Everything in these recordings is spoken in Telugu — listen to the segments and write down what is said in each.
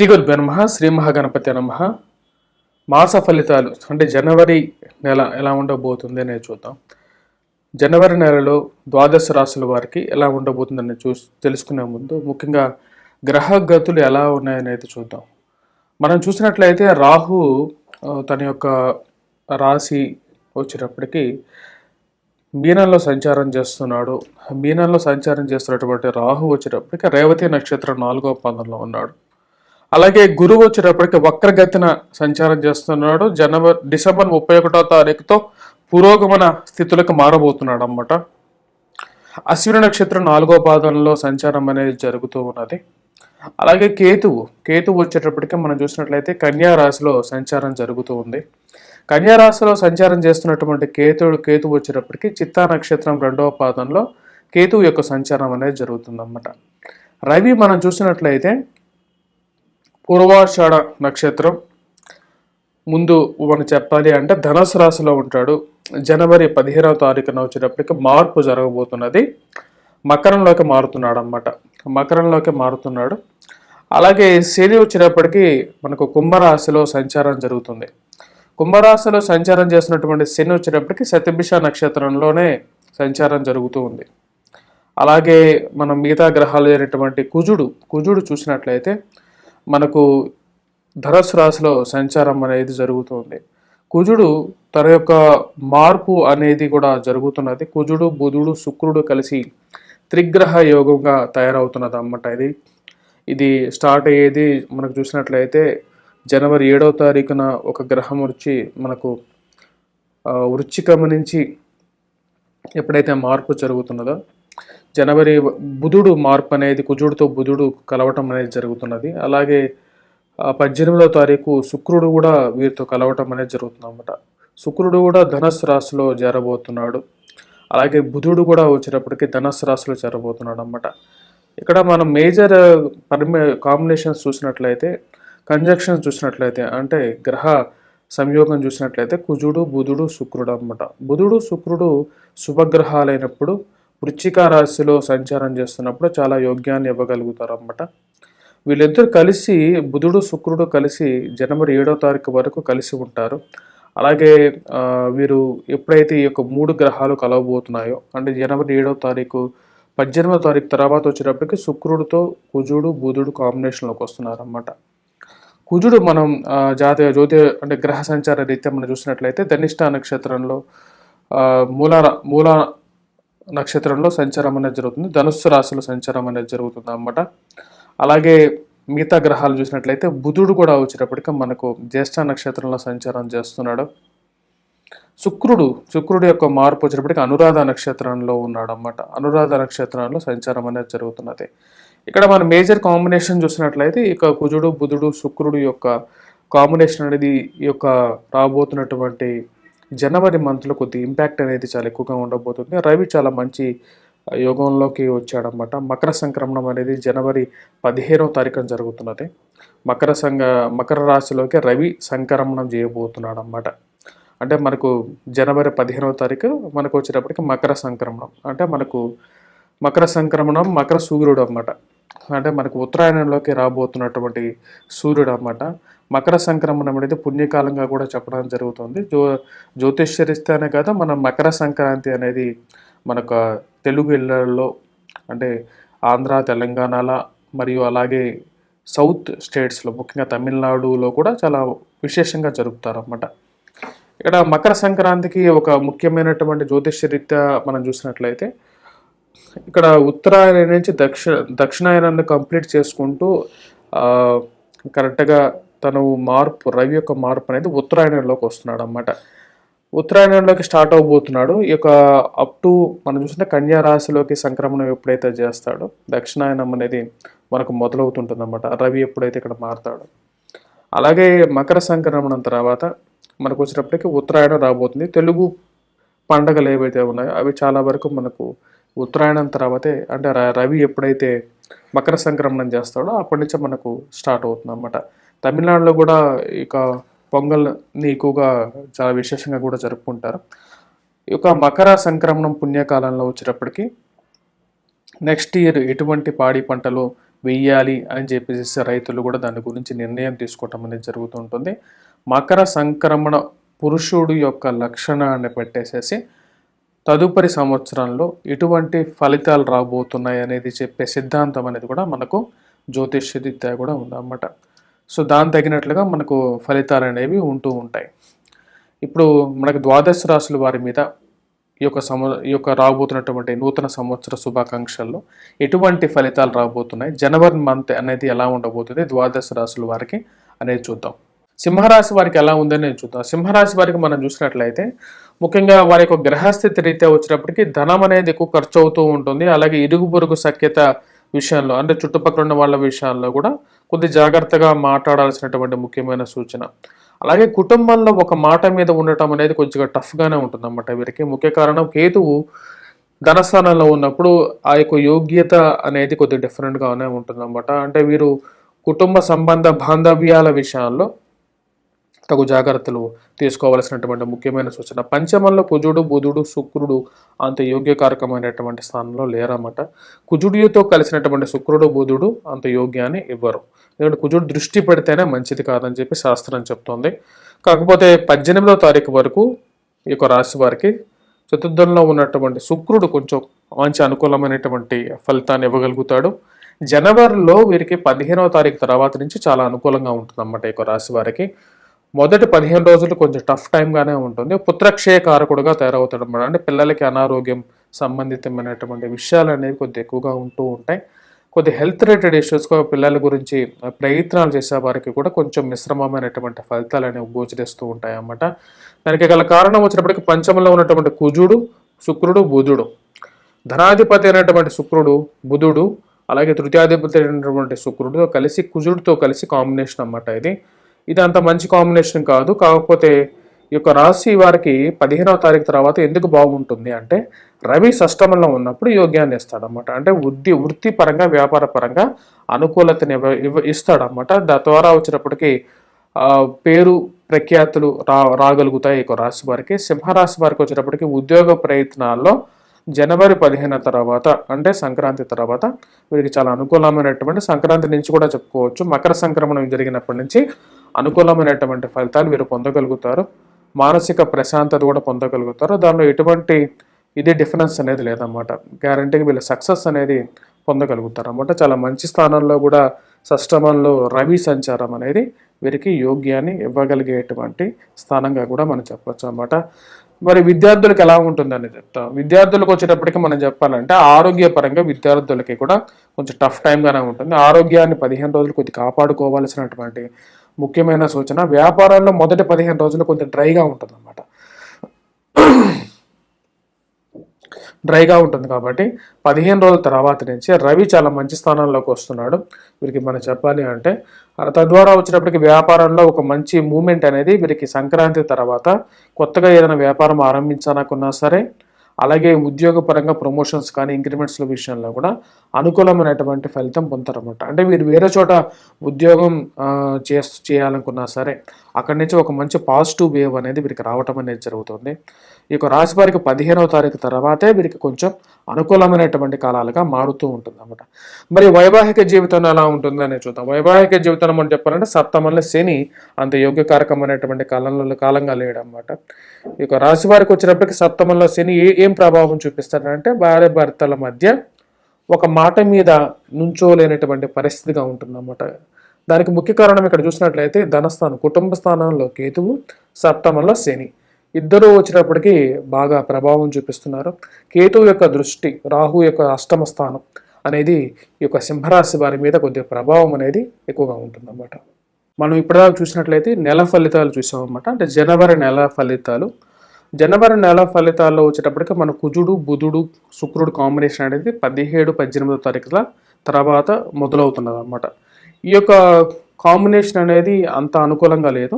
శ్రీ గురు నమ శ్రీ మహాగణపతి నమ. మాస ఫలితాలు అంటే జనవరి నెల ఎలా ఉండబోతుంది అనేది చూద్దాం. జనవరి నెలలో ద్వాదశ రాశుల వారికి ఎలా ఉండబోతుందని చూ తెలుసుకునే ముందు ముఖ్యంగా గ్రహ గతులు ఎలా ఉన్నాయనేది చూద్దాం. మనం చూసినట్లయితే రాహు తన యొక్క రాశి వచ్చేటప్పటికి మీనంలో సంచారం చేస్తున్నాడు. మీనంలో సంచారం చేస్తున్నటువంటి రాహు వచ్చేటప్పటికి రేవతి నక్షత్రం నాలుగో పాదంలో ఉన్నాడు. అలాగే గురువు వచ్చేటప్పటికి వక్రగతిన సంచారం చేస్తున్నాడు. జనవరి డిసెంబర్ ముప్పై ఒకటో తారీఖుతో పురోగమన స్థితులకు మారబోతున్నాడు అనమాట అశ్విని నక్షత్రం నాలుగో పాదంలో సంచారం అనేది జరుగుతూ ఉన్నది. అలాగే కేతువు కేతువు వచ్చేటప్పటికి మనం చూసినట్లయితే కన్యా రాశిలో సంచారం జరుగుతూ ఉంది. కన్యా రాశిలో సంచారం చేస్తున్నటువంటి కేతుడు కేతువు వచ్చేటప్పటికి చిత్తా నక్షత్రం రెండవ పాదంలో కేతువు యొక్క సంచారం అనేది జరుగుతుందన్నమాట. రవి మనం చూసినట్లయితే పూర్వాషాఢ నక్షత్రం. ముందు మనం చెప్పాలి అంటే ధనుసు రాశిలో ఉంటాడు. జనవరి పదిహేనవ తారీఖున వచ్చేటప్పటికి మార్పు జరగబోతున్నది. మకరంలోకి మారుతున్నాడు అనమాట మకరంలోకి మారుతున్నాడు. అలాగే శని వచ్చేటప్పటికి మనకు కుంభరాశిలో సంచారం జరుగుతుంది. కుంభరాశిలో సంచారం చేసినటువంటి శని వచ్చేటప్పటికి శతభిష నక్షత్రంలోనే సంచారం జరుగుతూ ఉంది. అలాగే మనం మిగతా గ్రహాలు అయినటువంటి కుజుడు కుజుడు చూసినట్లయితే మనకు ధనుసు రాశిలో సంచారం అనేది జరుగుతుంది. కుజుడు తన యొక్క మార్పు అనేది కూడా జరుగుతున్నది. కుజుడు బుధుడు శుక్రుడు కలిసి త్రిగ్రహ యోగంగా తయారవుతున్నది అన్నమాట ఇది. ఇది స్టార్ట్ అయ్యేది మనకు చూసినట్లయితే జనవరి ఏడవ తారీఖున ఒక గ్రహం వచ్చి మనకు ఆ, నుంచి ఎప్పుడైతే మార్పు జరుగుతున్నదో జనవరి బుధుడు మార్పు అనేది కుజుడితో బుధుడు కలవటం అనేది జరుగుతున్నది. అలాగే పద్దెనిమిదో పద్దెనిమిదవ తారీఖు శుక్రుడు కూడా వీరితో కలవటం అనేది జరుగుతుంది అన్నమాట శుక్రుడు కూడా ధనస్సు రాశిలో చేరబోతున్నాడు. అలాగే బుధుడు కూడా వచ్చేటప్పటికి ధనస్సు రాశిలో చేరబోతున్నాడు అన్నమాట ఇక్కడ మనం మేజర్ పర్మి కాంబినేషన్స్ చూసినట్లయితే కంజక్షన్స్ చూసినట్లయితే అంటే గ్రహ సంయోగం చూసినట్లయితే కుజుడు బుధుడు శుక్రుడు అన్నమాట. బుధుడు శుక్రుడు శుభగ్రహాలైనప్పుడు వృచ్చిక రాశిలో సంచారం చేస్తున్నప్పుడు చాలా యోగ్యాన్ని ఇవ్వగలుగుతారు అన్నమాట వీళ్ళిద్దరు కలిసి బుధుడు శుక్రుడు కలిసి జనవరి ఏడో తారీఖు వరకు కలిసి ఉంటారు. అలాగే వీరు ఎప్పుడైతే ఈ యొక్క మూడు గ్రహాలు కలవబోతున్నాయో అంటే జనవరి ఏడో తారీఖు పద్దెనిమిదో తారీఖు తర్వాత వచ్చేటప్పటికి శుక్రుడితో కుజుడు బుధుడు కాంబినేషన్లోకి వస్తున్నారు అన్నమాట కుజుడు మనం జాతీయ జ్యోతి అంటే గ్రహ సంచార రీత్యా మనం చూసినట్లయితే ధనిష్ట నక్షత్రంలో ఆ, మూల మూల నక్షత్రంలో సంచారం అనేది జరుగుతుంది. ధనుస్సు రాశిలో సంచారం అనేది జరుగుతుంది అన్నమాట. అలాగే మిగతా గ్రహాలు చూసినట్లయితే బుధుడు కూడా వచ్చేటప్పటికి మనకు జ్యేష్ఠ నక్షత్రంలో సంచారం చేస్తున్నాడు. శుక్రుడు శుక్రుడు యొక్క మార్పు వచ్చేటప్పటికి అనురాధ నక్షత్రంలో ఉన్నాడు అన్నమాట. అనురాధ నక్షత్రంలో సంచారం అనేది జరుగుతున్నది. ఇక్కడ మన మేజర్ కాంబినేషన్ చూసినట్లయితే ఇక కుజుడు బుధుడు శుక్రుడు యొక్క కాంబినేషన్ అనేది ఈ యొక్క రాబోతున్నటువంటి జనవరి మంత్లో కొద్ది ఇంపాక్ట్ అనేది చాలా ఎక్కువగా ఉండబోతుంది. రవి చాలా మంచి యోగంలోకి వచ్చాడనమాట మకర సంక్రమణం అనేది జనవరి పదిహేనవ తారీఖున జరుగుతున్నది. మకర సంఘ మకర రాశిలోకి రవి సంక్రమణం చేయబోతున్నాడు అనమాట అంటే మనకు జనవరి పదిహేనవ తారీఖు మనకు వచ్చేటప్పటికి మకర సంక్రమణం. అంటే మనకు మకర సంక్రమణం మకర సూర్యుడు అన్నమాట. అంటే మనకు ఉత్తరాయణంలోకి రాబోతున్నటువంటి సూర్యుడు అన్నమాట. మకర సంక్రమణం అనేది పుణ్యకాలంగా కూడా చెప్పడం జరుగుతుంది. జ్యో జ్యోతిష్యరిస్తేనే కదా మన మకర సంక్రాంతి అనేది మనకు తెలుగు ఇళ్ళలో అంటే ఆంధ్ర తెలంగాణలో మరియు అలాగే సౌత్ స్టేట్స్లో ముఖ్యంగా తమిళనాడులో కూడా చాలా విశేషంగా జరుపుతారన్నమాట. ఇక్కడ మకర సంక్రాంతికి ఒక ముఖ్యమైనటువంటి జ్యోతిష్యరీత్యా మనం చూసినట్లయితే ఇక్కడ ఉత్తరాయణ నుంచి దక్షిణ దక్షిణాయనాన్ని కంప్లీట్ చేసుకుంటూ కరెక్ట్గా తను మార్పు రవి యొక్క మార్పు అనేది ఉత్తరాయణంలోకి వస్తున్నాడు అన్నమాట ఉత్తరాయణంలోకి స్టార్ట్ అవబోతున్నాడు. ఈ యొక్క అప్ టు మనం చూసిన కన్యా రాశిలోకి సంక్రమణం ఎప్పుడైతే చేస్తాడో దక్షిణాయనం అనేది మనకు మొదలవుతుంటుంది అనమాట రవి ఎప్పుడైతే ఇక్కడ మారుతాడో. అలాగే మకర సంక్రమణం తర్వాత మనకు వచ్చినప్పటికీ ఉత్తరాయణం రాబోతుంది. తెలుగు పండగలు ఏవైతే ఉన్నాయో అవి చాలా వరకు మనకు ఉత్తరాయణం తర్వాతే అంటే రవి ఎప్పుడైతే మకర సంక్రమణం చేస్తాడో అప్పటి నుంచే మనకు స్టార్ట్ అవుతుంది అనమాట తమిళనాడులో కూడా ఇక పొంగల్ని ఎక్కువగా చాలా విశేషంగా కూడా జరుపుకుంటారు. ఈ యొక్క మకర సంక్రమణం పుణ్యకాలంలో వచ్చేటప్పటికి నెక్స్ట్ ఇయర్ ఎటువంటి పాడి పంటలు వెయ్యాలి అని చెప్పేసి రైతులు కూడా దాని గురించి నిర్ణయం తీసుకోవటం అనేది జరుగుతుంటుంది మకర సంక్రమణ పురుషుడు యొక్క లక్షణాన్ని పెట్టేసేసి తదుపరి సంవత్సరంలో ఎటువంటి ఫలితాలు రాబోతున్నాయి అనేది చెప్పే సిద్ధాంతం అనేది కూడా మనకు జ్యోతిష్య రీత్యా కూడా ఉందన్నమాట. సో దాని తగినట్లుగా మనకు ఫలితాలు అనేవి ఉంటూ ఉంటాయి. ఇప్పుడు మనకు ద్వాదశ రాశుల వారి మీద ఈ యొక్క సమ ఈ యొక్క రాబోతున్నటువంటి నూతన సంవత్సర శుభాకాంక్షల్లో ఎటువంటి ఫలితాలు రాబోతున్నాయి? జనవరి మంత్ అనేది ఎలా ఉండబోతుంది? ద్వాదశ రాశుల వారికి అనేది చూద్దాం. సింహరాశి వారికి ఎలా ఉందని నేను చూద్దాం. సింహరాశి వారికి మనం చూసినట్లయితే ముఖ్యంగా వారి యొక్క గ్రహస్థితి రీత్యా వచ్చినప్పటికీ ధనం అనేది ఎక్కువ ఖర్చు అవుతూ ఉంటుంది. అలాగే ఇరుగు పొరుగు సఖ్యత విషయంలో అంటే చుట్టుపక్కల ఉన్న వాళ్ళ విషయాల్లో కూడా కొద్ది జాగ్రత్తగా మాట్లాడాల్సినటువంటి ముఖ్యమైన సూచన. అలాగే కుటుంబంలో ఒక మాట మీద ఉండటం అనేది కొంచెం టఫ్గానే ఉంటుంది అన్నమాట వీరికి. ముఖ్య కారణం కేతువు ధనస్థానంలో ఉన్నప్పుడు ఆ యొక్క యోగ్యత అనేది కొద్దిగా డిఫరెంట్గానే ఉంటుంది అనమాట అంటే వీరు కుటుంబ సంబంధ బాంధవ్యాల విషయాల్లో తగు జాగ్రత్తలు తీసుకోవాల్సినటువంటి ముఖ్యమైన సూచన. పంచమంలో కుజుడు బుధుడు శుక్రుడు అంత యోగ్యకారకమైనటువంటి స్థానంలో లేరన్నమాట. కుజుడితో కలిసినటువంటి శుక్రుడు బుధుడు అంత యోగ్యాన్ని ఇవ్వరు. ఎందుకంటే కుజుడు దృష్టి పెడితేనే మంచిది కాదని చెప్పి శాస్త్రం చెప్తోంది. కాకపోతే పద్దెనిమిదవ తారీఖు వరకు ఈ యొక్క రాశి వారికి చతుర్థంలో ఉన్నటువంటి శుక్రుడు కొంచెం మంచి అనుకూలమైనటువంటి ఫలితాన్ని ఇవ్వగలుగుతాడు. జనవరిలో వీరికి పదిహేనవ తారీఖు తర్వాత నుంచి చాలా అనుకూలంగా ఉంటుంది అన్నమాట ఈ యొక్క రాశి వారికి. మొదటి పదిహేను రోజులు కొంచెం టఫ్ టైంగానే ఉంటుంది. పుత్రక్షయ కారకుడుగా తయారవుతాడు అనమాట అంటే పిల్లలకి అనారోగ్యం సంబంధితమైనటువంటి విషయాలు అనేవి కొద్దిగా ఎక్కువగా ఉంటూ ఉంటాయి. కొద్ది హెల్త్ రిలేటెడ్ ఇష్యూస్ పిల్లల గురించి ప్రయత్నాలు చేసే వారికి కూడా కొంచెం మిశ్రమమైనటువంటి ఫలితాలు అనేవి గోచరిస్తూ ఉంటాయి అన్నమాట దానికి గల కారణం వచ్చినప్పటికీ పంచమంలో ఉన్నటువంటి కుజుడు శుక్రుడు బుధుడు. ధనాధిపతి అయినటువంటి శుక్రుడు బుధుడు అలాగే తృతీయాధిపతి అయినటువంటి శుక్రుడితో కలిసి కుజుడితో కలిసి కాంబినేషన్ అన్నమాట ఇది. ఇది అంత మంచి కాంబినేషన్ కాదు. కాకపోతే ఈ యొక్క రాశి వారికి పదిహేనవ తారీఖు తర్వాత ఎందుకు బాగుంటుంది అంటే రవి షష్టమంలో ఉన్నప్పుడు యోగ్యాన్ని ఇస్తాడనమాట అంటే వృత్తి వృత్తిపరంగా వ్యాపార పరంగా అనుకూలతని ఇవ్వ ఇవ్వ ఇస్తాడనమాట ద్వారా వచ్చినప్పటికీ పేరు ప్రఖ్యాతులు రా రాగలుగుతాయి ఈ యొక్క రాశి వారికి. సింహరాశి వారికి వచ్చేటప్పటికి ఉద్యోగ ప్రయత్నాల్లో జనవరి పదిహేను తర్వాత అంటే సంక్రాంతి తర్వాత వీరికి చాలా అనుకూలమైనటువంటి సంక్రాంతి నుంచి కూడా చెప్పుకోవచ్చు. మకర సంక్రమణం జరిగినప్పటి నుంచి అనుకూలమైనటువంటి ఫలితాలు వీరు పొందగలుగుతారు. మానసిక ప్రశాంతత కూడా పొందగలుగుతారు. దానిలో ఎటువంటి ఇది డిఫరెన్స్ అనేది లేదన్నమాట. గ్యారంటీగా వీళ్ళు సక్సెస్ అనేది పొందగలుగుతారు అన్నమాట చాలా మంచి స్థానంలో కూడా సష్టమంలో రవి సంచారం అనేది వీరికి యోగ్యాన్ని ఇవ్వగలిగేటువంటి స్థానంగా కూడా మనం చెప్పొచ్చు అన్నమాట మరి విద్యార్థులకు ఎలా ఉంటుందని చెప్తాం. విద్యార్థులకు వచ్చేటప్పటికి మనం చెప్పాలంటే ఆరోగ్యపరంగా విద్యార్థులకి కూడా కొంచెం టఫ్ టైంగానే ఉంటుంది. ఆరోగ్యాన్ని పదిహేను రోజులు కొద్ది కాపాడుకోవాల్సినటువంటి ముఖ్యమైన సూచన వ్యాపారాల్లో మొదటి పదిహేను రోజులు కొంచెం డ్రైగా ఉంటుంది అనమాట డ్రైగా ఉంటుంది కాబట్టి పదిహేను రోజుల తర్వాత నుంచి రవి చాలా మంచి స్థానంలోకి వస్తున్నాడు. వీరికి మనం చెప్పాలి అంటే తద్వారా వచ్చినప్పటికి వ్యాపారంలో ఒక మంచి మూమెంట్ అనేది వీరికి సంక్రాంతి తర్వాత కొత్తగా ఏదైనా వ్యాపారం ఆరంభించాలనుకున్నా సరే అలాగే ఉద్యోగపరంగా ప్రమోషన్స్ కానీ ఇంక్రిమెంట్స్ల విషయంలో కూడా అనుకూలమైనటువంటి ఫలితం పొందుతారన్నమాట. అంటే మీరు వేరే చోట ఉద్యోగం చే చేస్ చేయాలనుకున్నా సరే అక్కడి నుంచి ఒక మంచి పాజిటివ్ వేవ్ అనేది వీరికి రావటం అనేది జరుగుతుంది. ఈ యొక్క రాశి వారికి పదిహేనవ తారీఖు తర్వాతే వీరికి కొంచెం అనుకూలమైనటువంటి కాలాలుగా మారుతూ ఉంటుంది అనమాట మరి వైవాహిక జీవితం ఎలా ఉంటుందని చూద్దాం. వైవాహిక జీవితం మనం చెప్పాలంటే సప్తమంలో శని అంత యోగ్యకారకమైనటువంటి కాలంలో కాలంగా లేడన్నమాట. ఈ యొక్క రాశి వారికి వచ్చినప్పటికీ సప్తమంలో శని ఏ ఏం ప్రభావం చూపిస్తాడంటే భార్య భర్తల మధ్య ఒక మాట మీద నుంచోలేనటువంటి పరిస్థితిగా ఉంటుందన్నమాట. దానికి ముఖ్య కారణం ఇక్కడ చూసినట్లయితే ధనస్థానం కుటుంబ స్థానంలో కేతువు సప్తమంలో శని. ఇద్దరు వచ్చినప్పటికీ బాగా ప్రభావం చూపిస్తున్నారు. కేతువు యొక్క దృష్టి రాహు యొక్క అష్టమ స్థానం అనేది ఈ యొక్క సింహరాశి వారి మీద కొద్దిగా ప్రభావం అనేది ఎక్కువగా ఉంటుందన్నమాట. మనం ఇప్పటిదాకా చూసినట్లయితే నెల ఫలితాలు చూసామన్నమాట. అంటే జనవరి నెల ఫలితాలు. జనవరి నెల ఫలితాల్లో వచ్చేటప్పటికి మన కుజుడు బుధుడు శుక్రుడు కాంబినేషన్ అనేది పదిహేడు పద్దెనిమిదో తారీఖుల తర్వాత మొదలవుతున్నది అనమాట ఈ యొక్క కాంబినేషన్ అనేది అంత అనుకూలంగా లేదు.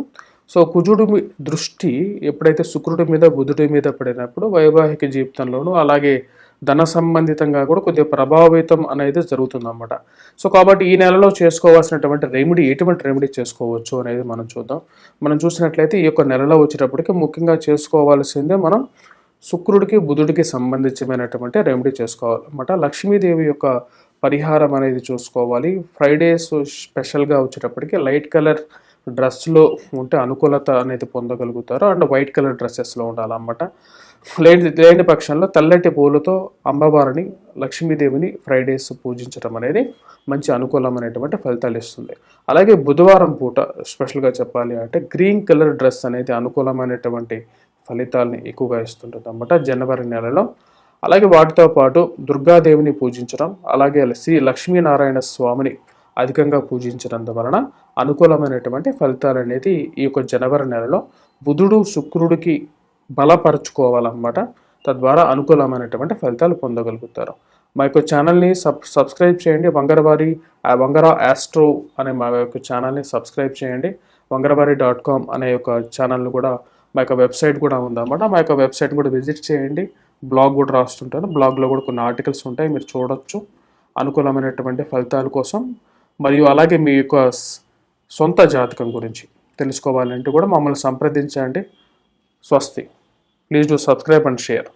సో కుజుడు దృష్టి ఎప్పుడైతే శుక్రుడి మీద బుధుడి మీద పడినప్పుడు వైవాహిక జీవితంలోనూ అలాగే ధన సంబంధితంగా కూడా కొద్దిగా ప్రభావితం అనేది జరుగుతుందన్నమాట. సో కాబట్టి ఈ నెలలో చేసుకోవాల్సినటువంటి రెమెడీ ఎటువంటి రెమెడీ చేసుకోవచ్చు అనేది మనం చూద్దాం. మనం చూసినట్లయితే ఈ యొక్క నెలలో వచ్చేటప్పటికి ముఖ్యంగా చేసుకోవాల్సిందే మనం శుక్రుడికి బుధుడికి సంబంధించినటువంటి రెమెడీ చేసుకోవాలన్నమాట. లక్ష్మీదేవి యొక్క పరిహారం అనేది చూసుకోవాలి. ఫ్రైడేస్ స్పెషల్గా వచ్చేటప్పటికి లైట్ కలర్ డ్రెస్లో ఉంటే అనుకూలత అనేది పొందగలుగుతారు. అండ్ వైట్ కలర్ డ్రెస్సెస్లో ఉండాలన్నమాట. లేని లేని పక్షంలో తెల్లటి పూలతో అమ్మవారిని లక్ష్మీదేవిని ఫ్రైడేస్ పూజించడం అనేది మంచి అనుకూలమైనటువంటి ఫలితాలు ఇస్తుంది. అలాగే బుధవారం పూట స్పెషల్గా చెప్పాలి అంటే గ్రీన్ కలర్ డ్రెస్ అనేది అనుకూలమైనటువంటి ఫలితాలని ఎక్కువగా ఇస్తుంటుంది అన్నమాట జనవరి నెలలో. అలాగే వాటితో పాటు దుర్గాదేవిని పూజించడం అలాగే శ్రీ లక్ష్మీనారాయణ స్వామిని అధికంగా పూజించినందు వలన అనుకూలమైనటువంటి ఫలితాలు అనేది ఈ యొక్క జనవరి నెలలో బుధుడు శుక్రుడికి బలపరుచుకోవాలన్నమాట. తద్వారా అనుకూలమైనటువంటి ఫలితాలు పొందగలుగుతారు. మా యొక్క ఛానల్ని సబ్ సబ్స్క్రైబ్ చేయండి. వంగరవారి వంగర ఆస్ట్రో అనే మా యొక్క ఛానల్ని సబ్స్క్రైబ్ చేయండి. వంగరవారి డాట్ కామ్ అనే యొక్క ఛానల్ కూడా మా యొక్క వెబ్సైట్ కూడా ఉందన్నమాట. మా యొక్క వెబ్సైట్ కూడా విజిట్ చేయండి. బ్లాగ్ కూడా రాస్తుంటాను. బ్లాగ్లో కూడా కొన్ని ఆర్టికల్స్ ఉంటాయి. మీరు చూడొచ్చు. అనుకూలమైనటువంటి ఫలితాల కోసం మరియు అలాగే మీ యొక్క సొంత జాతకం గురించి తెలుసుకోవాలంటే కూడా మమ్మల్ని సంప్రదించండి. స్వస్తి. Please do subscribe and share.